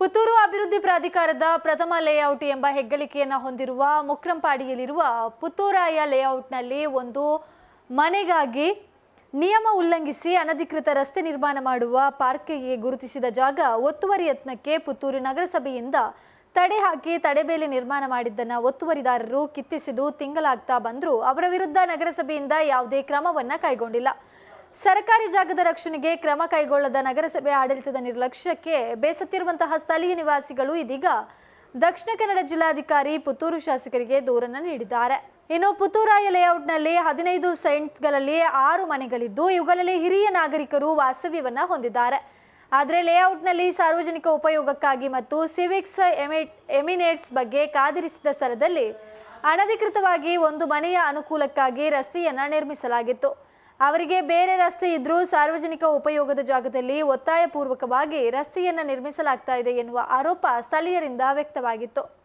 ಪುತ್ತೂರು ಅಭಿವೃದ್ಧಿ ಪ್ರಾಧಿಕಾರದ ಪ್ರಥಮ ಲೇಔಟ್ ಎಂಬ ಹೆಗ್ಗಳಿಕೆಯನ್ನು ಹೊಂದಿರುವ ಮುಕ್ರಂಪಾಡಿಯಲ್ಲಿರುವ ಪುತ್ತೂರಾಯ ಲೇಔಟ್ನಲ್ಲಿ ಒಂದು ಮನೆಗಾಗಿ ನಿಯಮ ಉಲ್ಲಂಘಿಸಿ ಅನಧಿಕೃತ ರಸ್ತೆ ನಿರ್ಮಾಣ ಮಾಡುವ ಪಾರ್ಕಿಗೆ ಗುರುತಿಸಿದ ಜಾಗ ಒತ್ತುವರಿ ಯತ್ನಕ್ಕೆ ಪುತ್ತೂರು ನಗರಸಭೆಯಿಂದ ತಡೆ ಹಾಕಿ ತಡೆಬೇಲಿ ನಿರ್ಮಾಣ ಮಾಡಿದ್ದನ್ನು ಒತ್ತುವರಿದಾರರು ಕಿತ್ತಿಸಿದು ತಿಂಗಳಾಗ್ತಾ ಬಂದರೂ. ಅವರ ವಿರುದ್ಧ ನಗರಸಭೆಯಿಂದ ಯಾವುದೇ ಕ್ರಮವನ್ನು ಕೈಗೊಂಡಿಲ್ಲ. ಸರ್ಕಾರಿ ಜಾಗದ ರಕ್ಷಣೆಗೆ ಕ್ರಮ ಕೈಗೊಳ್ಳದ ನಗರಸಭೆ ಆಡಳಿತದ ನಿರ್ಲಕ್ಷ್ಯಕ್ಕೆ ಬೇಸತ್ತಿರುವಂತಹ ಸ್ಥಳೀಯ ನಿವಾಸಿಗಳು ಇದೀಗ ದಕ್ಷಿಣ ಕನ್ನಡ ಜಿಲ್ಲಾಧಿಕಾರಿ ಪುತ್ತೂರು ಶಾಸಕರಿಗೆ ದೂರನ್ನು ನೀಡಿದ್ದಾರೆ. ಇನ್ನು ಪುತ್ತೂರಾಯ ಲೇಔಟ್ನಲ್ಲಿ ಹದಿನೈದು ಸೆಂಟ್ಸ್ಗಳಲ್ಲಿ ಆರು ಮನೆಗಳಿದ್ದು, ಇವುಗಳಲ್ಲಿ ಹಿರಿಯ ನಾಗರಿಕರು ವಾಸ್ತವ್ಯವನ್ನು ಹೊಂದಿದ್ದಾರೆ. ಆದರೆ ಲೇಔಟ್ನಲ್ಲಿ ಸಾರ್ವಜನಿಕ ಉಪಯೋಗಕ್ಕಾಗಿ ಮತ್ತು ಸಿವಿಕ್ಸ್ ಎಮಿ, ಎಮಿನೇಟ್ಸ್ ಬಗ್ಗೆ ಕಾದಿರಿಸಿದ ಸ್ಥಳದಲ್ಲಿ ಅನಧಿಕೃತವಾಗಿ ಒಂದು ಮನೆಯ ಅನುಕೂಲಕ್ಕಾಗಿ ರಸ್ತೆಯನ್ನು ನಿರ್ಮಿಸಲಾಗಿತ್ತು. ಅವರಿಗೆ ಬೇರೆ ರಸ್ತೆ ಇದ್ರೂ ಸಾರ್ವಜನಿಕ ಉಪಯೋಗದ ಜಾಗದಲ್ಲಿ ಒತ್ತಾಯಪೂರ್ವಕವಾಗಿ ರಸ್ತೆಯನ್ನು ನಿರ್ಮಿಸಲಾಗ್ತಾ ಇದೆ ಎನ್ನುವ ಆರೋಪ ಸ್ಥಳೀಯರಿಂದ ವ್ಯಕ್ತವಾಗಿತ್ತು.